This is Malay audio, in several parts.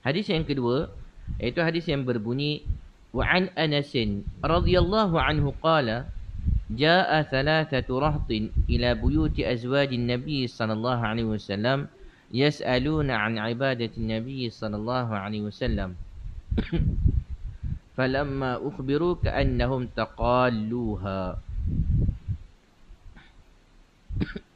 Hadis yang kedua iaitu hadis yang berbunyi wa an Anas radhiyallahu anhu qala jaa thalathatu rahtin ila buyuti azwajin nabi sallallahu alaihi wasallam yas'aluna an ibadati nabi sallallahu alaihi wasallam. Falamma ukhbiru ka'annahum taqalluha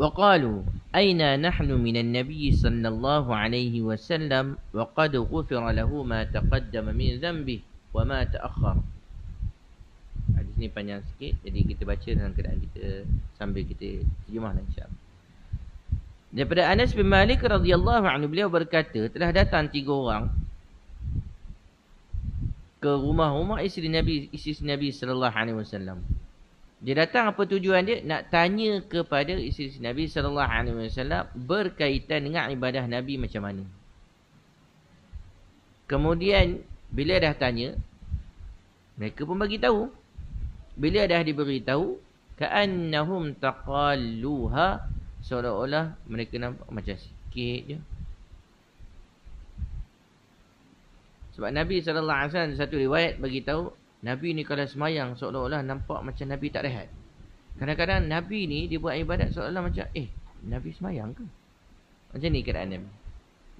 وقالوا أين نحن من النبي صلى الله عليه وسلم وقد غفر له ما تقدم من ذنبه وما تأخر Hadis ni panjang sikit Jadi kita baca dalam keadaan kita Sambil kita terjemah lah insyaAllah Daripada Anas bin Malik radhiyallahu anhu beliau berkata telah datang tiga orang ke rumah-rumah isteri Nabi isteri Nabi sallallahu alaihi wasallam. Dia datang apa tujuan dia? Nak tanya kepada isteri Nabi sallallahu alaihi wasallam berkaitan dengan ibadah Nabi macam mana. Kemudian bila dah tanya mereka pun bagi tahu. Bila dah diberi tahu ka'annahum taqalluha seolah-olah mereka nampak macam sikit je. Sebab Nabi sallallahu alaihi wasallam satu riwayat bagi tahu Nabi ni kalau semayang seolah-olah nampak macam Nabi tak rehat. Kadang-kadang Nabi ni dia buat ibadat seolah-olah macam eh Nabi semayang ke? Macam ni keadaan Nabi.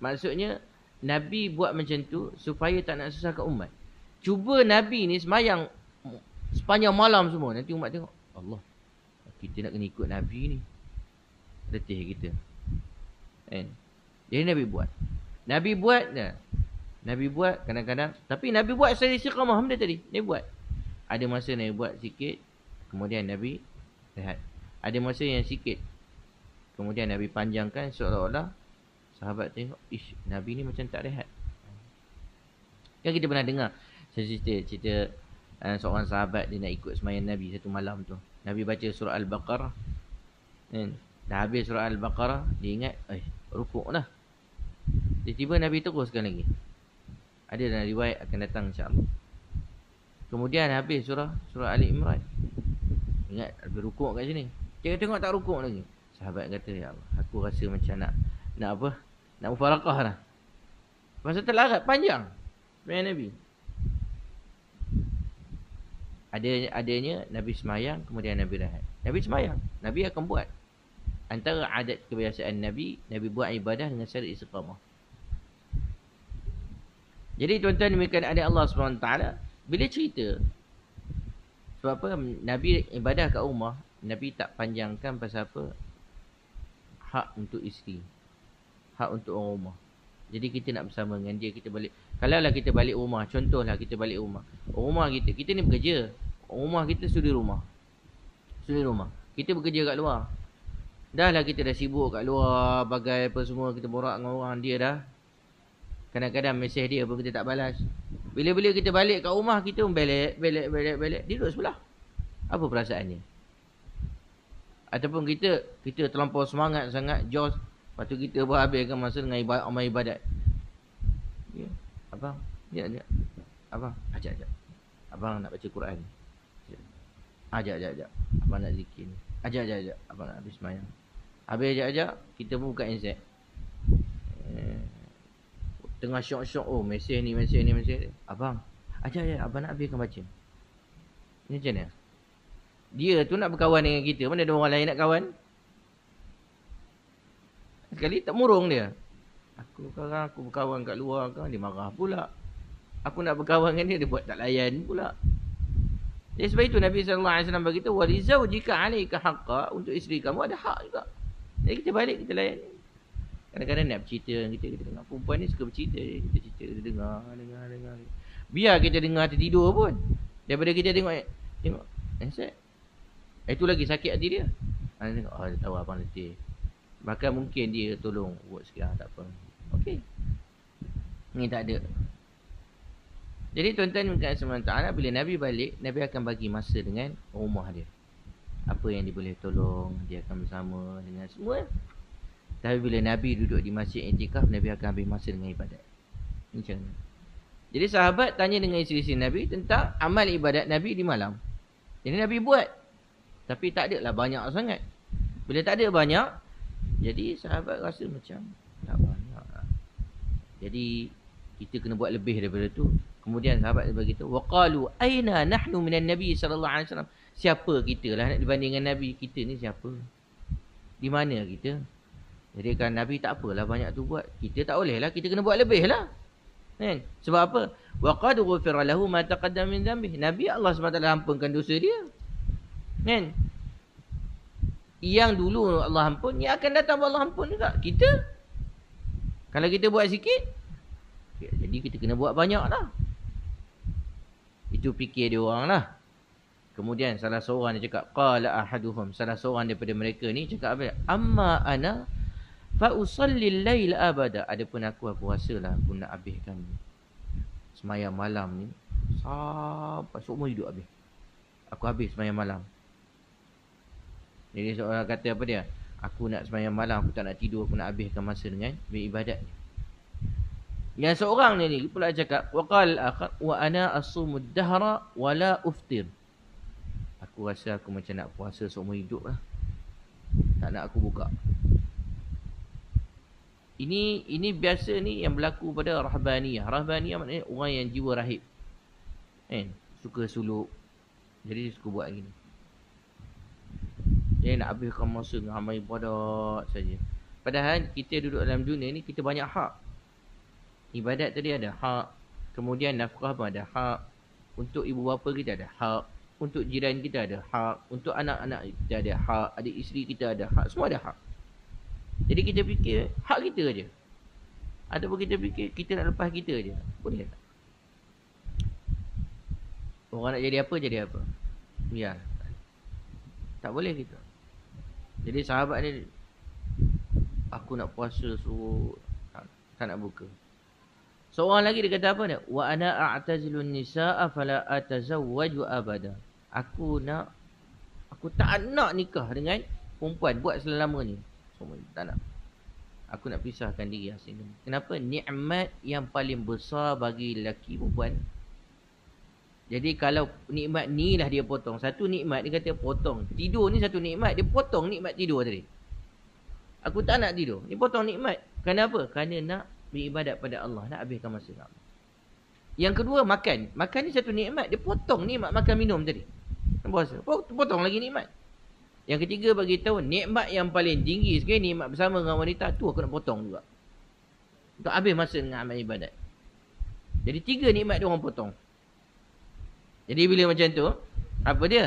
Maksudnya Nabi buat macam tu supaya tak nak susahkan umat. Cuba Nabi ni semayang sepanjang malam semua. Nanti umat tengok. Allah. Kita nak kena ikut Nabi ni. Letih kita. Kan? Jadi Nabi buat. Nabi buat dah. Nabi buat kadang-kadang tapi Nabi buat secara istiqamah dia tadi. Nabi buat. Ada masa Nabi buat sikit kemudian Nabi rehat. Ada masa yang sikit. Kemudian Nabi panjangkan seolah-olah sahabat tengok, ish Nabi ni macam tak rehat. Kan kita pernah dengar cerita cerita uh, seorang sahabat dia nak ikut semayang Nabi satu malam tu. Nabi baca surah Al-Baqarah. Kan? Dah habis surah Al-Baqarah, dia ingat, eh, rukuk dah. Tiba-tiba Nabi teruskan lagi. Ada dalam riwayat akan datang insyaAllah. Kemudian habis surah surah Ali Imran. Ingat ada rukuk kat sini. Jangan tengok tak rukuk lagi. Sahabat kata, ya Allah, aku rasa macam nak nak apa? Nak mufarakah lah. Masa terlarat panjang. Sebenarnya Nabi. Ada adanya Nabi semayang kemudian Nabi rehat. Nabi semayang. Nabi akan buat. Antara adat kebiasaan Nabi, Nabi buat ibadah dengan secara istiqamah. Jadi tuan-tuan demikian ada Allah SWT Bila cerita Sebab apa Nabi ibadah kat rumah Nabi tak panjangkan pasal apa Hak untuk isteri Hak untuk orang rumah. Jadi kita nak bersama dengan dia Kita balik Kalau lah kita balik rumah Contohlah kita balik rumah. Rumah kita Kita ni bekerja Rumah kita sudi rumah Sudi rumah. Kita bekerja kat luar. Dah lah kita dah sibuk kat luar Bagai apa semua Kita borak dengan orang Dia dah Kadang-kadang mesej dia pun kita tak balas. Bila-bila kita balik kat rumah kita pun belek, belek, belek, belek. Dia duduk sebelah. Apa perasaannya? Ataupun kita kita terlampau semangat sangat, jos. Lepas tu kita pun habiskan masa dengan ibadat. Ya. Abang, ya, ya. Abang, ajak, ajak. Abang nak baca Quran. Ajak, ajak, ajak. Abang nak zikir ni. Ajak, ajak, ajak. Abang nak habis semayang. Habis ajak, ajak. Kita pun buka insek. Eh tengah syok-syok oh mesej ni mesej ni mesej abang ajar ya abang nak habiskan baca. Ni macam mana? Dia tu nak berkawan dengan kita. Mana ada orang lain nak kawan? Sekali tak murung dia. Aku sekarang aku berkawan kat luar kan dia marah pula. Aku nak berkawan dengan dia dia buat tak layan pula. Jadi sebab itu Nabi SAW berkata walizau jika alaika haqqa. Untuk isteri kamu ada hak juga. Jadi kita balik kita layan Kadang-kadang nak bercerita dengan kita, kita dengar perempuan ni suka bercerita. Kita cerita, kita dengar, dengar, dengar. Biar kita dengar tertidur pun. Daripada kita tengok, tengok. Eh, itu lagi sakit hati dia. Ha, tengok, oh, dia tahu abang letih. Bahkan mungkin dia tolong buat sikit, ah, tak apa. Okey. Ni tak ada. Jadi tuan-tuan dan sementara bila Nabi balik, Nabi akan bagi masa dengan rumah dia. Apa yang dia boleh tolong, dia akan bersama dengan semua. Tapi bila Nabi duduk di masjid intikaf, Nabi akan ambil masa dengan ibadat. Macam ni. Jadi sahabat tanya dengan isteri-isteri Nabi tentang amal ibadat Nabi di malam. Jadi Nabi buat. Tapi tak ada lah banyak sangat. Bila tak ada banyak, jadi sahabat rasa macam tak banyak lah. Jadi kita kena buat lebih daripada tu. Kemudian sahabat dia beritahu, "Waqalu aina nahnu minan nabi wasallam?" Siapa kita lah nak dibandingkan nabi? Kita ni siapa? Di mana kita? Jadi kan nabi tak apalah banyak tu buat. Kita tak boleh lah, kita kena buat lebih lah. Kan? Sebab apa? Waqad ghufira lahu ma taqaddama min dhanbi. Nabi Allah SWT ampunkan dosa dia. Kan? Yang dulu Allah ampun, yang akan datang Allah ampun juga. Kita kalau kita buat sikit, jadi kita kena buat banyak lah. Itu fikir dia orang lah. Kemudian salah seorang dia cakap, Qala ahaduhum. Salah seorang daripada mereka ni cakap apa? Amma ana fa usalli lail abada. Adapun aku, aku rasa lah aku nak habiskan semayang malam ni. Sampai seumur hidup habis. Aku habis semayang malam. Jadi seorang kata apa dia? Aku nak semayang malam, aku tak nak tidur, aku nak habiskan masa dengan ibadat ni. Yang seorang ni ni pula cakap waqal wa ana asumud dahra wala uftir. Aku rasa aku macam nak puasa seumur hidup lah. Tak nak aku buka. Ini ini biasa ni yang berlaku pada rahbaniyah. Rahbaniyah maknanya orang yang jiwa rahib. Kan? Suka suluk. Jadi suka buat gini. Dia nak habiskan masa dengan amal ibadat saja. Padahal kita duduk dalam dunia ni kita banyak hak ibadat tadi ada hak. Kemudian nafkah pun ada hak. Untuk ibu bapa kita ada hak. Untuk jiran kita ada hak. Untuk anak-anak kita ada hak. Adik isteri kita ada hak. Semua ada hak. Jadi kita fikir hak kita aja. Ataupun kita fikir kita nak lepas kita aja. Boleh tak? Orang nak jadi apa, jadi apa. Ya. Tak boleh kita. Jadi sahabat ni aku nak puasa suruh tak, tak nak buka. Seorang lagi dia kata apa ni? Wa ana a'tazilun nisaa fala atazawwaju abada. Aku nak aku tak nak nikah dengan perempuan buat selama ni. Tak nak. Aku nak pisahkan diri asing ni. Kenapa? Nikmat yang paling besar bagi lelaki perempuan. Jadi kalau nikmat ni lah dia potong. Satu nikmat dia kata potong. Tidur ni satu nikmat. Dia potong nikmat tidur tadi. Aku tak nak tidur. Ni potong nikmat. Kenapa? Kerana nak beribadat pada Allah nak habiskan masa dengan Yang kedua makan. Makan ni satu nikmat. Dia potong nikmat makan minum tadi. Puasa. Potong lagi nikmat. Yang ketiga bagi tahu nikmat yang paling tinggi sekali nikmat bersama dengan wanita tu aku nak potong juga. Untuk habis masa dengan amal ibadat. Jadi tiga nikmat dia orang potong. Jadi bila macam tu, apa dia?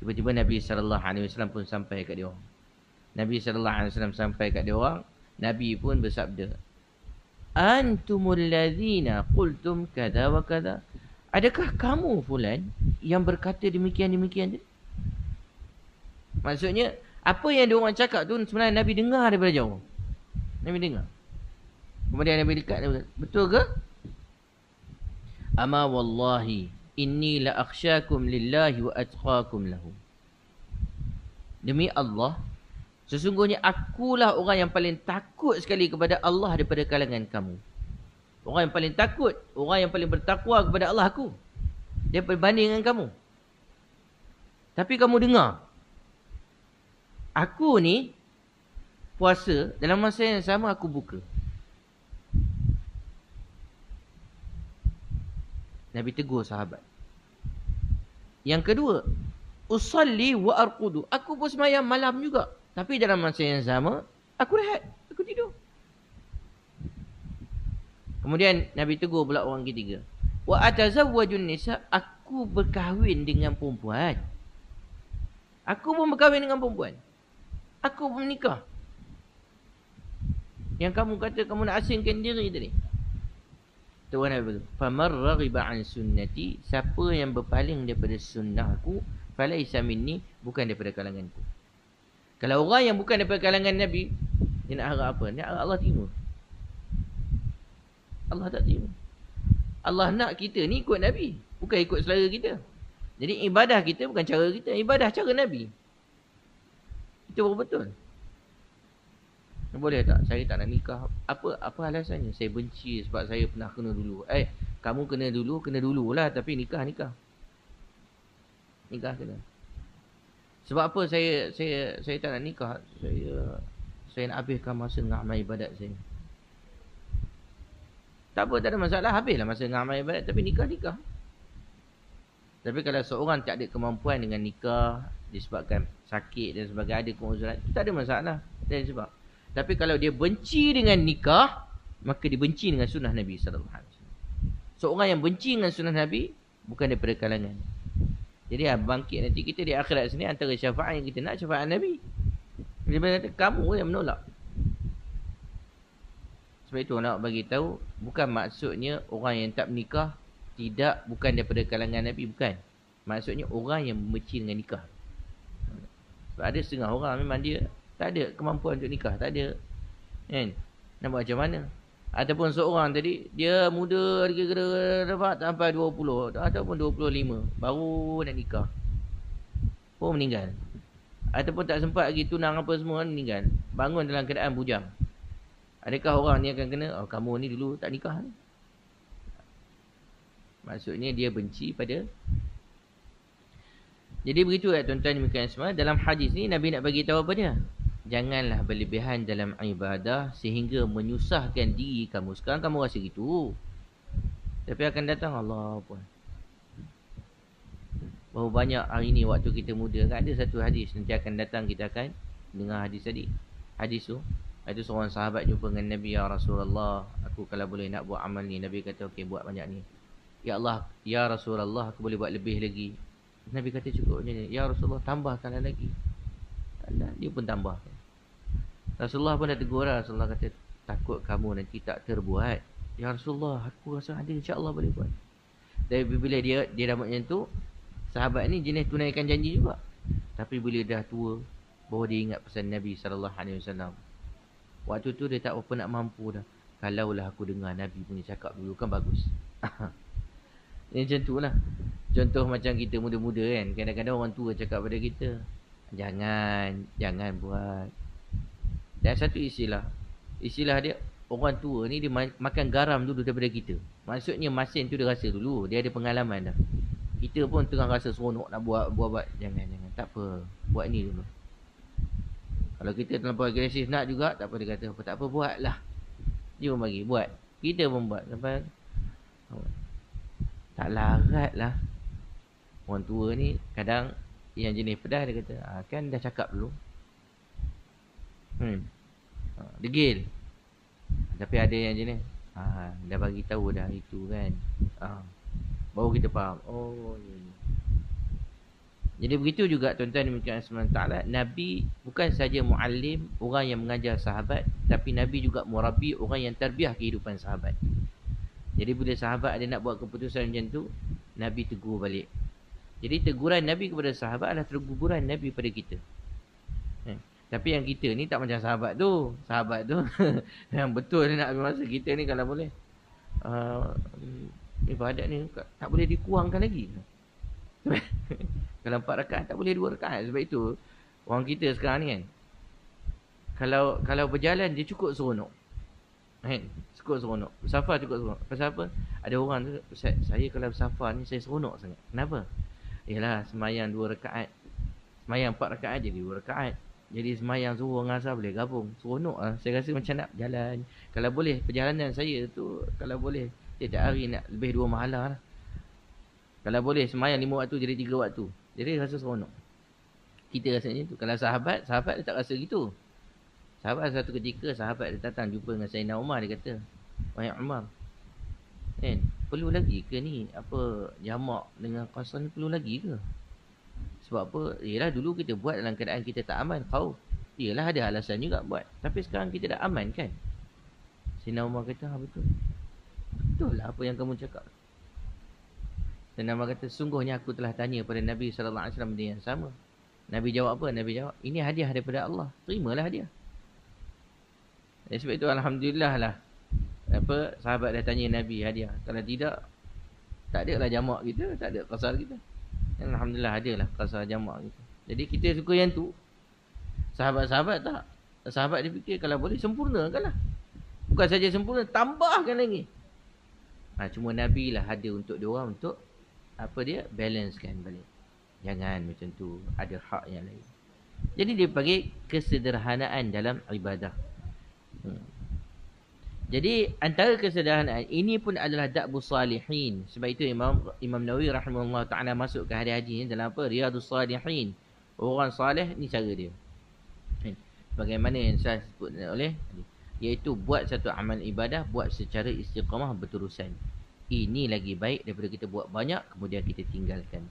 Tiba-tiba Nabi sallallahu alaihi wasallam pun sampai kat dia orang. Nabi sallallahu alaihi wasallam sampai kat dia orang, Nabi pun bersabda, "Antumul ladzina qultum kada wa kada." Adakah kamu fulan yang berkata demikian demikian je? Maksudnya, apa yang dia orang cakap tu sebenarnya Nabi dengar daripada jauh. Nabi dengar. Kemudian Nabi dekat dia betul ke? Ama wallahi inni la akhsyakum lillahi wa atqakum lahu. Demi Allah, Sesungguhnya akulah orang yang paling takut sekali kepada Allah daripada kalangan kamu. Orang yang paling takut, orang yang paling bertakwa kepada Allah aku. Dia berbanding dengan kamu. Tapi kamu dengar. Aku ni puasa dalam masa yang sama aku buka. Nabi tegur sahabat. Yang kedua, usalli wa arqudu. Aku pun semayang malam juga. Tapi dalam masa yang sama, aku rehat. Aku tidur. Kemudian Nabi tegur pula orang ketiga. Wa atazawwajun nisa, aku berkahwin dengan perempuan. Aku pun berkahwin dengan perempuan. Aku pun menikah. Yang kamu kata kamu nak asingkan diri tadi. Tuan Nabi berkata, "Famar raghiba an sunnati, siapa yang berpaling daripada sunnahku, falaisa minni, bukan daripada kalanganku." Kalau orang yang bukan daripada kalangan Nabi, dia nak harap apa? Dia harap Allah terima. Allah tak terima. Allah nak kita ni ikut Nabi. Bukan ikut selera kita. Jadi ibadah kita bukan cara kita. Ibadah cara Nabi. Itu betul. Boleh tak? Saya tak nak nikah. Apa apa alasannya? Saya benci sebab saya pernah kena dulu. Eh, kamu kena dulu, kena dululah. Tapi nikah, nikah. Nikah kena. Sebab apa saya saya saya tak nak nikah? Saya saya nak habiskan masa dengan amal ibadat saya. Tak apa, tak ada masalah. Habislah masa dengan amal ibadat. Tapi nikah-nikah. Tapi kalau seorang tak ada kemampuan dengan nikah, disebabkan sakit dan sebagainya, ada keuzuran, tak ada masalah. Dan sebab. Tapi kalau dia benci dengan nikah, maka dia benci dengan sunnah Nabi SAW. Seorang yang benci dengan sunnah Nabi, bukan daripada kalangan. Jadi ha, bangkit nanti kita di akhirat sini antara syafaat yang kita nak syafaat Nabi. Dia kata kamu yang menolak. Sebab itu nak bagi tahu bukan maksudnya orang yang tak menikah tidak bukan daripada kalangan Nabi bukan. Maksudnya orang yang membenci dengan nikah. Sebab ada setengah orang memang dia tak ada kemampuan untuk nikah, tak ada. Kan? Nak buat macam mana? Ataupun seorang tadi dia muda kira-kira dapat sampai 20 ataupun 25 baru nak nikah. Pun meninggal. Ataupun tak sempat lagi tunang apa semua meninggal. Bangun dalam keadaan bujang. Adakah orang ni akan kena oh kamu ni dulu tak nikah ni? Maksudnya dia benci pada Jadi begitu ya tuan-tuan dan semua dalam hadis ni Nabi nak bagi tahu apa dia? Janganlah berlebihan dalam ibadah sehingga menyusahkan diri kamu. Sekarang kamu rasa gitu. Tapi akan datang Allah pun. Bahawa banyak hari ni waktu kita muda kan ada satu hadis nanti akan datang kita akan dengar hadis tadi. Hadis tu ada seorang sahabat jumpa dengan Nabi ya Rasulullah, aku kalau boleh nak buat amal ni, Nabi kata okey buat banyak ni. Ya Allah, ya Rasulullah, aku boleh buat lebih lagi. Nabi kata cukup macam ni. Ya Rasulullah, tambahkan lagi. Tak dia pun tambah. Rasulullah pun dah tegur lah. Rasulullah kata, takut kamu nanti tak terbuat. Ya Rasulullah, aku rasa ada insyaAllah boleh buat. Tapi bila dia dia dah macam tu, sahabat ni jenis tunaikan janji juga. Tapi bila dah tua, bahawa dia ingat pesan Nabi SAW. Waktu tu dia tak apa nak mampu dah. Kalaulah aku dengar Nabi punya cakap dulu kan bagus. Ini macam tu lah. Contoh macam kita muda-muda kan. Kadang-kadang orang tua cakap pada kita. Jangan, jangan buat. Dan satu istilah. Istilah dia, orang tua ni dia makan garam dulu daripada kita. Maksudnya masin tu dia rasa dulu. Dia ada pengalaman dah. Kita pun tengah rasa seronok nak buat, buat-buat. Jangan, jangan. Tak apa. Buat ni dulu. Kalau kita terlalu agresif nak juga, tak apa dia kata. Apa, tak apa, buatlah. Dia pun bagi, buat. Kita pun buat. Sampai, tak larat lah. Orang tua ni kadang yang jenis pedas dia kata, ah, kan dah cakap dulu. Hmm. Ha, degil. Tapi ada yang jenis. Ha, dah bagi tahu dah itu kan. Ha. Baru kita faham. Oh, ya. Jadi begitu juga tuan-tuan dan puan-puan Nabi bukan saja muallim, orang yang mengajar sahabat, tapi Nabi juga murabi, orang yang terbiah kehidupan sahabat. Jadi bila sahabat ada nak buat keputusan macam tu, Nabi tegur balik. Jadi teguran Nabi kepada sahabat adalah teguran Nabi pada kita. Tapi yang kita ni tak macam sahabat tu. Sahabat tu yang betul nak ambil masa kita ni kalau boleh. Uh, ibadat ni tak boleh dikuangkan lagi. kalau empat rakaat tak boleh dua rakaat. Sebab itu orang kita sekarang ni kan. Kalau kalau berjalan dia cukup seronok. Kan? Cukup seronok. Bersafar cukup seronok. Pasal apa? Ada orang tu, saya kalau bersafar ni saya seronok sangat. Kenapa? Yalah semayang dua rakaat. Semayang empat rakaat jadi dua rakaat. Jadi semayang zuhur dengan asar boleh gabung. Seronok lah. Saya rasa macam nak jalan. Kalau boleh, perjalanan saya tu, kalau boleh, tiap hari nak lebih dua mahala lah. Kalau boleh, semayang lima waktu jadi tiga waktu. Jadi rasa seronok. Kita rasa macam tu. Kalau sahabat, sahabat dia tak rasa gitu. Sahabat satu ketika, sahabat dia datang jumpa dengan Sayyidina Umar. Dia kata, Wahai Umar, kan, perlu lagi ke ni? Apa, jamak dengan kasar ni perlu lagi ke? Sebab apa? Yalah dulu kita buat dalam keadaan kita tak aman. Kau. Yalah ada alasan juga buat. Tapi sekarang kita dah aman kan? Sina Umar kata, ha, betul. Betul lah apa yang kamu cakap. Sina Umar kata, sungguhnya aku telah tanya pada Nabi SAW benda yang sama. Nabi jawab apa? Nabi jawab, ini hadiah daripada Allah. Terimalah hadiah. Dan sebab itu Alhamdulillah lah. Apa, sahabat dah tanya Nabi hadiah. Kalau tidak, tak ada lah jamak kita, tak ada kasar kita. Alhamdulillah ada lah kasar jamak gitu. Jadi kita suka yang tu. Sahabat-sahabat tak. Sahabat dia fikir kalau boleh sempurnakan lah. Bukan saja sempurna, tambahkan lagi. Ha, cuma Nabi lah ada untuk dia orang untuk apa dia? Balancekan balik. Jangan macam tu. Ada hak yang lain. Jadi dia bagi kesederhanaan dalam ibadah. Hmm. Jadi antara kesederhanaan ini pun adalah da'bu salihin. Sebab itu Imam Imam Nawawi rahimahullah ta'ala masuk ke hari-hari ini dalam apa? Riyadus salihin. Orang salih ni cara dia. Hmm. Bagaimana yang saya sebut oleh iaitu buat satu amal ibadah buat secara istiqamah berterusan. Ini lagi baik daripada kita buat banyak kemudian kita tinggalkan.